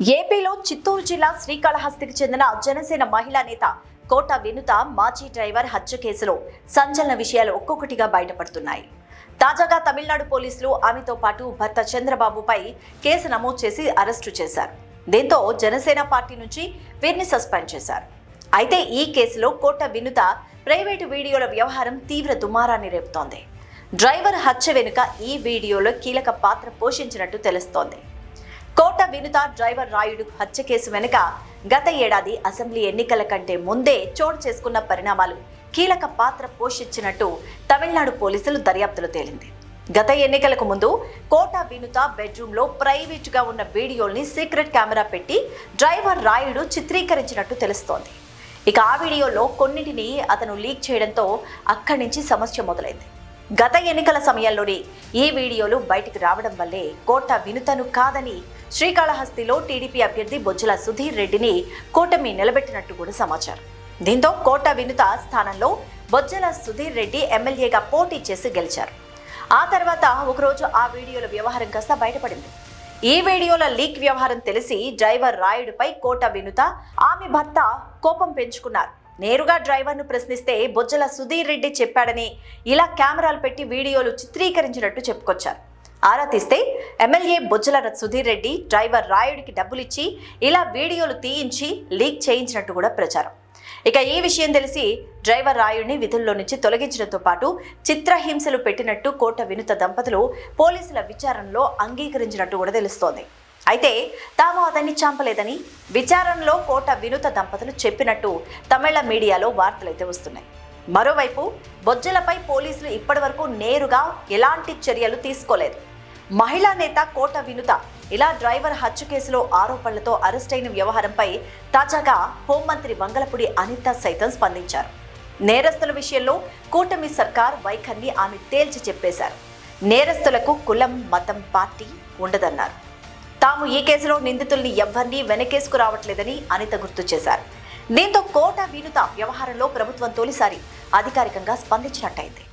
ఏపీలో చిత్తూరు జిల్లా శ్రీకాళహస్తికి చెందిన జనసేన మహిళా నేత కోట వినుత మాజీ డ్రైవర్ హత్య కేసులో సంచలన విషయాలు ఒక్కొక్కటిగా బయటపడుతున్నాయి. తాజాగా తమిళనాడు పోలీసులు ఆమెతో పాటు భర్త చంద్రబాబుపై కేసు నమోదు చేసి అరెస్టు చేశారు. దీంతో జనసేన పార్టీ నుంచి వీరిని సస్పెండ్ చేశారు. అయితే ఈ కేసులో కోట వినుత ప్రైవేటు వీడియోల వ్యవహారం తీవ్ర దుమారాన్ని రేపుతోంది. డ్రైవర్ హత్య వెనుక ఈ వీడియోలో కీలక పాత్ర పోషించినట్టు తెలుస్తోంది. కోట వినుత డ్రైవర్ రాయుడు హత్య కేసు వెనుక గత ఏడాది అసెంబ్లీ ఎన్నికల కంటే ముందే చోటు చేసుకున్న పరిణామాలు కీలక పాత్ర పోషించినట్టు తమిళనాడు పోలీసులు దర్యాప్తులో తేలింది. గత ఎన్నికలకు ముందు కోట వినుత బెడ్రూమ్లో ప్రైవేటుగా ఉన్న వీడియోల్ని సీక్రెట్ కెమెరా పెట్టి డ్రైవర్ రాయుడు చిత్రీకరించినట్టు తెలుస్తోంది. ఇక ఆ వీడియోలో కొన్నింటిని అతను లీక్ చేయడంతో అక్కడి నుంచి సమస్య మొదలైంది. గత ఎన్నికల సమయంలోనే ఈ వీడియోలు బయటికి రావడం వల్లే కోట వినుతను కాదని శ్రీకాళహస్తిలో టీడీపీ అభ్యర్థి బొజ్జల సుధీర్ రెడ్డిని కూటమి నిలబెట్టినట్టు కూడా సమాచారం. దీంతో కోట వినుత స్థానంలో బొజ్జల సుధీర్ రెడ్డి ఎమ్మెల్యేగా పోటీ చేసి గెలిచారు. ఆ తర్వాత ఒకరోజు ఆ వీడియోల వ్యవహారం కాస్త బయటపడింది. ఈ వీడియోల లీక్ వ్యవహారం తెలిసి డ్రైవర్ రాయుడుపై కోట వినుత ఆమె భర్త కోపం పెంచుకున్నారు. నేరుగా డ్రైవర్ను ప్రశ్నిస్తే బొజ్జల సుధీర్ రెడ్డి చెప్పాడని ఇలా కెమెరాలు పెట్టి వీడియోలు చిత్రీకరించినట్టు చెప్పుకొచ్చారు. ఆరా తీస్తే ఎమ్మెల్యే బొజ్జల సుధీర్ రెడ్డి డ్రైవర్ రాయుడికి డబ్బులిచ్చి ఇలా వీడియోలు తీయించి లీక్ చేయించినట్టు కూడా ప్రచారం. ఇక ఈ విషయం తెలిసి డ్రైవర్ రాయుడిని విధుల్లో నుంచి తొలగించడంతో పాటు చిత్రహింసలు పెట్టినట్టు కోట వినుత దంపతులు పోలీసుల విచారణలో అంగీకరించినట్టు కూడా తెలుస్తోంది. అయితే తాము అతన్ని చంపలేదని విచారణలో కోట వినుత దంపతులు చెప్పినట్టు తమిళ మీడియాలో వార్తలైతే వస్తున్నాయి. మరోవైపు బొజ్జలపై పోలీసులు ఇప్పటివరకు నేరుగా ఎలాంటి చర్యలు తీసుకోలేదు. మహిళా నేత కోట వినుత ఇలా డ్రైవర్ హత్య కేసులో ఆరోపణలతో అరెస్ట్ అయిన వ్యవహారంపై తాజాగా హోంమంత్రి వంగలపూడి అనిత సైతం స్పందించారు. నేరస్తుల విషయంలో కూటమి సర్కార్ వైఖరిని ఆమె తేల్చి చెప్పేశారు. నేరస్తులకు కులం మతం పార్టీ ఉండదన్నారు. తాము ఈ కేసులో నిందితుల్ని ఎవ్వరినీ వెనకేసుకు రావట్లేదని అనిత గుర్తు చేశారు. దీంతో కోట వినుత వ్యవహారంలో ప్రభుత్వం తొలిసారి అధికారికంగా స్పందించినట్టయింది.